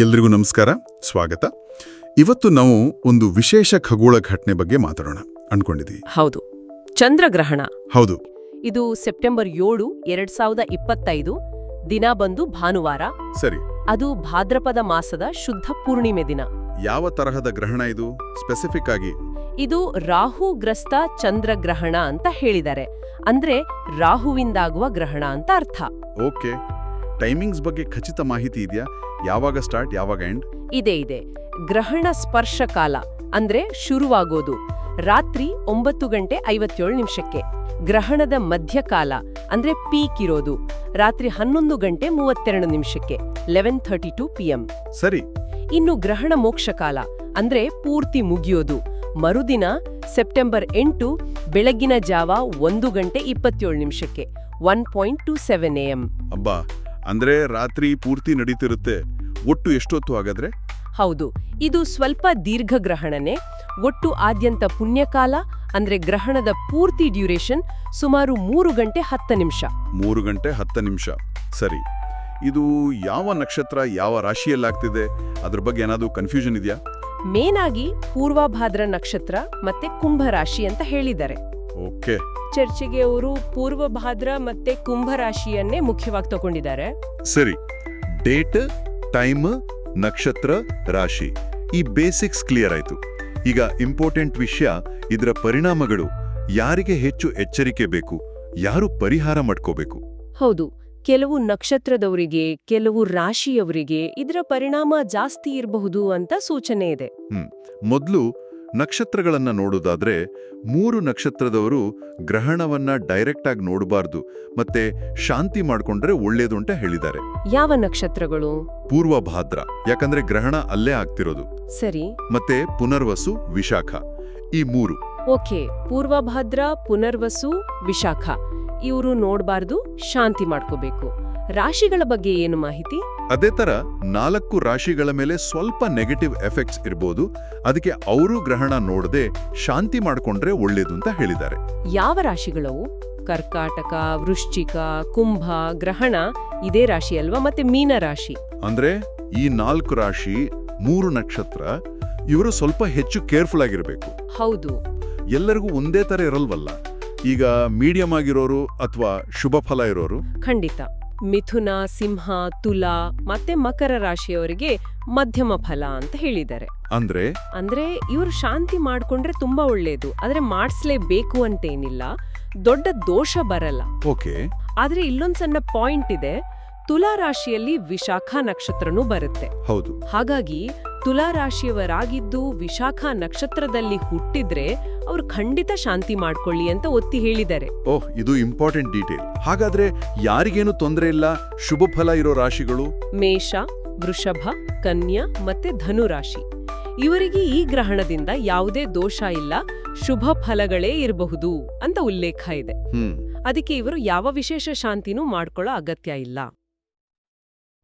ಎಲ್ರಿಗೂ ನಮಸ್ಕಾರ ಸ್ವಾಗತ. ಇವತ್ತು ನಾವು ಒಂದು ವಿಶೇಷ ಖಗೋಳ ಘಟನೆ ಬಗ್ಗೆ ಮಾತಾಡೋಣ ಅನ್ಕೊಂಡಿದ್ದೀವಿ ಹೌದು ಚಂದ್ರಗ್ರಹಣ. ಹೌದು. ಇದು ಸೆಪ್ಟೆಂಬರ್ ಏಳು ಎರಡ್ ಸಾವಿರದ ಇಪ್ಪತ್ತೈದು ದಿನ ಬಂದು ಭಾನುವಾರ. ಸರಿ. ಅದು ಭಾದ್ರಪದ ಮಾಸದ ಶುದ್ಧ ಪೂರ್ಣಿಮೆ ದಿನ. ಯಾವ ತರಹದ ಗ್ರಹಣ ಇದು? ಸ್ಪೆಸಿಫಿಕ್ ಆಗಿ. ಇದು ರಾಹುಗ್ರಸ್ತ ಚಂದ್ರಗ್ರಹಣ ಅಂತ ಹೇಳಿದ್ದಾರೆ. ಅಂದ್ರೆ ರಾಹುವಿಂದಾಗುವ ಗ್ರಹಣ ಅಂತ ಅರ್ಥ. ಓಕೆ. ಟೈಮಿಂಗ್ಸ್ ಬಗ್ಗೆ ಖಚಿತ ಮಾಹಿತಿ ಇದೆಯಾ? ಯಾವಾಗ ಸ್ಟಾರ್ಟ್ ಯಾವಾಗ ಎಂಡ್ ಇದೆ ಇದೆ. ಗ್ರಹಣ ಸ್ಪರ್ಶ ಕಾಲ ಅಂದ್ರೆ ಶುರುವಾಗೋದು. ರಾತ್ರಿ ಒಂಬತ್ತು ಗಂಟೆ ಐವತ್ತೇಳು ನಿಮಿಷಕ್ಕೆ. ಗ್ರಹಣದ ಮಧ್ಯಕಾಲ ಅಂದ್ರೆ ಪೀಕ್ ಇರೋದು. ರಾತ್ರಿ ಹನ್ನೊಂದು ಗಂಟೆ ಮೂವತ್ತೆರಡು ನಿಮಿಷಕ್ಕೆ ಲೆವೆನ್ ಥರ್ಟಿ ಟು ಪಿಎಂ ಸರಿ. ಇನ್ನು ಗ್ರಹಣ ಮೋಕ್ಷಕಾಲ ಅಂದ್ರೆ ಪೂರ್ತಿ ಮುಗಿಯೋದು. ಮರುದಿನ ಸೆಪ್ಟೆಂಬರ್ ಎಂಟು ಬೆಳಗ್ಗಿನ ಜಾವ ಒಂದು ಗಂಟೆ ಇಪ್ಪತ್ತೇಳು ನಿಮಿಷಕ್ಕೆ one point two seven M ಅಬ್ಬಾ. ಅಂದ್ರೆ ರಾತ್ರಿ ಪೂರ್ತಿ ನಡೀತಿರುತ್ತೆ. ಒಟ್ಟು ಎಷ್ಟೊತ್ತು ಹಾಗಾದ್ರೆ? ಹೌದು ಇದು ಸ್ವಲ್ಪ ದೀರ್ಘ ಗ್ರಹಣನೆ. ಒಟ್ಟು ಆದ್ಯಂತ ಪುಣ್ಯಕಾಲ ಅಂದ್ರೆ ಗ್ರಹಣದ ಪೂರ್ತಿ ಡ್ಯೂರೇಷನ್ ಸುಮಾರು ಮೂರು ಗಂಟೆ ಹತ್ತು ನಿಮಿಷ. ಮೂರು ಗಂಟೆ ಹತ್ತು ನಿಮಿಷ. ಸರಿ. ಇದು ಯಾವ ನಕ್ಷತ್ರ ಯಾವ ರಾಶಿಯಲ್ಲಾಗ್ತಿದೆ? ಅದ್ರ ಬಗ್ಗೆ ಏನಾದರೂ ಕನ್ಫ್ಯೂಷನ್ ಇದೆಯಾ? ಮೇನ್ ಆಗಿ ಪೂರ್ವಭಾದ್ರ ನಕ್ಷತ್ರ ಮತ್ತೆ ಕುಂಭ ರಾಶಿ ಅಂತ ಹೇಳಿದ್ದಾರೆ. ಓಕೆ. ಚರ್ಚೆಗೆ ಅವರು ಪೂರ್ವಭಾದ್ರ ಮತ್ತೆ ಕುಂಭ ರಾಶಿಯನ್ನೇ ಮುಖ್ಯವಾಗಿ ತಗೊಂಡಿದ್ದಾರೆ. ಸರಿ ಡೇಟ್ ಟೈಮ್ ನಕ್ಷತ್ರ ರಾಶಿ ಈ ಬೇಸಿಕ್ಸ್ ಕ್ಲಿಯರ್ ಆಯ್ತು. ಈಗ ಇಂಪಾರ್ಟೆಂಟ್ ವಿಷಯ ಇದರ ಪರಿಣಾಮಗಳು ಯಾರಿಗೆ ಹೆಚ್ಚು ಎಚ್ಚರಿಕೆ ಬೇಕು ಯಾರು ಪರಿಹಾರ ಮಾಡ್ಕೋಬೇಕು? ಹೌದು ಕೆಲವು ನಕ್ಷತ್ರದವರಿಗೆ ಕೆಲವು ರಾಶಿಯವರಿಗೆ ಇದರ ಪರಿಣಾಮ ಜಾಸ್ತಿ ಇರಬಹುದು ಅಂತ ಸೂಚನೆ ಇದೆ. ಮೊದಲು ನಕ್ಷತ್ರಗಳನ್ನ ನೋಡೋದಾದ್ರೆ ಮೂರು ನಕ್ಷತ್ರದವರು ಗ್ರಹಣವನ್ನ ಡೈರೆಕ್ಟ್ ಆಗಿ ನೋಡಬಾರ್ದು ಮತ್ತೆ ಶಾಂತಿ ಮಾಡ್ಕೊಂಡ್ರೆ ಒಳ್ಳೇದು ಅಂತ ಹೇಳಿದ್ದಾರೆ. ಯಾವ ನಕ್ಷತ್ರಗಳು? ಪೂರ್ವ ಭಾದ್ರ ಯಾಕಂದ್ರೆ ಗ್ರಹಣ ಅಲ್ಲೇ ಆಗ್ತಿರೋದು. ಸರಿ. ಮತ್ತೆ ಪುನರ್ವಸು ವಿಶಾಖ ಈ ಮೂರು. ಓಕೆ ಪೂರ್ವಭಾದ್ರ ಪುನರ್ವಸು ವಿಶಾಖ. ಇವರು ನೋಡಬಾರ್ದು ಶಾಂತಿ ಮಾಡ್ಕೋಬೇಕು. ರಾಶಿಗಳ ಬಗ್ಗೆ ಏನು ಮಾಹಿತಿ? ಅದೇ ತರ ನಾಲ್ಕು ರಾಶಿಗಳ ಮೇಲೆ ಸ್ವಲ್ಪ ನೆಗೆಟಿವ್ ಎಫೆಕ್ಟ್ಸ್ ಇರ್ಬೋದು. ಅದಕ್ಕೆ ಅವರು ಗ್ರಹಣ ನೋಡದೆ ಶಾಂತಿ ಮಾಡ್ಕೊಂಡ್ರೆ ಒಳ್ಳೇದು ಅಂತ ಹೇಳಿದ್ದಾರೆ. ಯಾವ ರಾಶಿಗಳವು ಕರ್ಕಾಟಕ ವೃಶ್ಚಿಕ ಕುಂಭ ಗ್ರಹಣ ಇದೇ ರಾಶಿ ಅಲ್ವಾ ಮತ್ತೆ ಮೀನ ರಾಶಿ? ಅಂದ್ರೆ ಈ ನಾಲ್ಕು ರಾಶಿ ಮೂರು ನಕ್ಷತ್ರ ಇವರು ಸ್ವಲ್ಪ ಹೆಚ್ಚು ಕೇರ್ಫುಲ್ ಆಗಿರಬೇಕು. ಹೌದು. ಎಲ್ಲರಿಗೂ ಒಂದೇ ತರ ಇರಲ್ವಲ್ಲ? ಈಗ ಮೀಡಿಯಂ ಆಗಿರೋರು ಅಥವಾ ಶುಭ ಫಲ ಇರೋರು? ಖಂಡಿತ. ಮಿಥುನ ಸಿಂಹ ತುಲಾ ಮತ್ತೆ ಮಕರ ರಾಶಿಯವರಿಗೆ ಮಧ್ಯಮ ಫಲ ಅಂತ ಹೇಳಿದ್ದಾರೆ. ಅಂದ್ರೆ? ಅಂದ್ರೆ ಇವರು ಶಾಂತಿ ಮಾಡ್ಕೊಂಡ್ರೆ ತುಂಬಾ ಒಳ್ಳೇದು. ಆದ್ರೆ ಮಾಡಿಸ್ಲೇಬೇಕು ಅಂತೇನಿಲ್ಲ. ದೊಡ್ಡ ದೋಷ ಬರಲ್ಲ. ಓಕೆ. ಆದ್ರೆ ಇಲ್ಲೊಂದ್ ಸಣ್ಣ ಪಾಯಿಂಟ್ ಇದೆ. ತುಲಾ ರಾಶಿಯಲ್ಲಿ ವಿಶಾಖ ನಕ್ಷತ್ರನೂ ಬರುತ್ತೆ. ಹೌದು. ಹಾಗಾಗಿ ತುಲಾ ರಾಶಿಯವರಾಗಿದ್ದು ವಿಶಾಖ ನಕ್ಷತ್ರದಲ್ಲಿ ಹುಟ್ಟಿದ್ರೆ ಅವರು ಖಂಡಿತ ಶಾಂತಿ ಮಾಡ್ಕೊಳ್ಳಿ ಅಂತ ಒತ್ತಿ ಹೇಳಿದ್ದಾರೆ. ಓಹ್ ಇದು ಇಂಪಾರ್ಟೆಂಟ್ ಡೀಟೇಲ್. ಹಾಗಾದ್ರೆ ಯಾರಿಗೇನು ತೊಂದರೆ ಇಲ್ಲ? ಶುಭ ಫಲ ಇರೋ ರಾಶಿಗಳು? ಮೇಷ ವೃಷಭ ಕನ್ಯಾ ಮತ್ತೆ ಧನು ರಾಶಿ ಇವರಿಗೆ ಈ ಗ್ರಹಣದಿಂದ ಯಾವುದೇ ದೋಷ ಇಲ್ಲ ಶುಭ ಫಲಗಳೇ ಇರಬಹುದು ಅಂತ ಉಲ್ಲೇಖ ಇದೆ. ಅದಕ್ಕೆ ಇವರು ಯಾವ ವಿಶೇಷ ಶಾಂತಿನೂ ಮಾಡ್ಕೊಳ್ಳೋ ಅಗತ್ಯ ಇಲ್ಲ.